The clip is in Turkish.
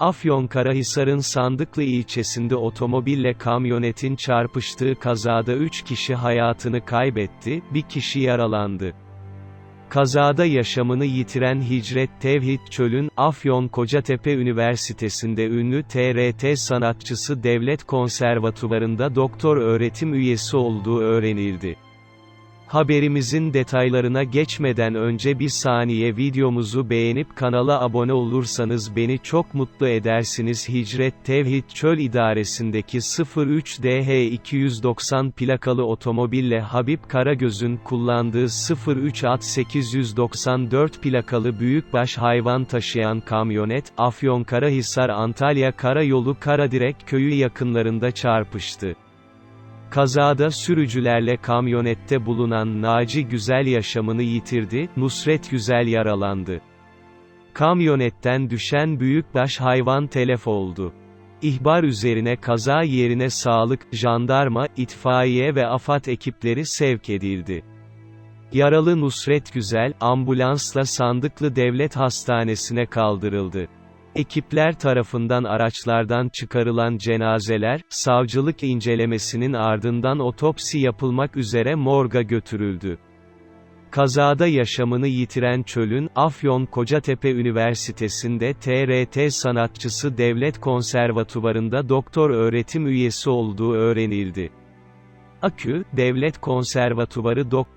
Afyonkarahisar'ın Sandıklı ilçesinde otomobille kamyonetin çarpıştığı kazada 3 kişi hayatını kaybetti, bir kişi yaralandı. Kazada yaşamını yitiren Hicret Tevhid Çöl'ün, Afyon Kocatepe Üniversitesi'nde ünlü TRT sanatçısı Devlet Konservatuvarı'nda doktor öğretim üyesi olduğu öğrenildi. Haberimizin detaylarına geçmeden önce bir saniye videomuzu beğenip kanala abone olursanız beni çok mutlu edersiniz. Hicret Tevhid Çöl İdaresi'ndeki 03DH290 plakalı otomobille Habib Karagöz'ün kullandığı 03 At 894 plakalı büyükbaş hayvan taşıyan kamyonet, Afyonkarahisar Antalya Karayolu Karadirek köyü yakınlarında çarpıştı. Kazada sürücülerle kamyonette bulunan Naci Güzel yaşamını yitirdi, Nusret Güzel yaralandı. Kamyonetten düşen büyükbaş hayvan telef oldu. İhbar üzerine kaza yerine sağlık, jandarma, itfaiye ve AFAD ekipleri sevk edildi. Yaralı Nusret Güzel, ambulansla Sandıklı Devlet Hastanesi'ne kaldırıldı. Ekipler tarafından araçlardan çıkarılan cenazeler, savcılık incelemesinin ardından otopsi yapılmak üzere morga götürüldü. Kazada yaşamını yitiren Çöl'ün, Afyon Kocatepe Üniversitesi'nde TRT sanatçısı Devlet Konservatuvarı'nda doktor öğretim üyesi olduğu öğrenildi. Akü, Devlet Konservatuvarı Doktor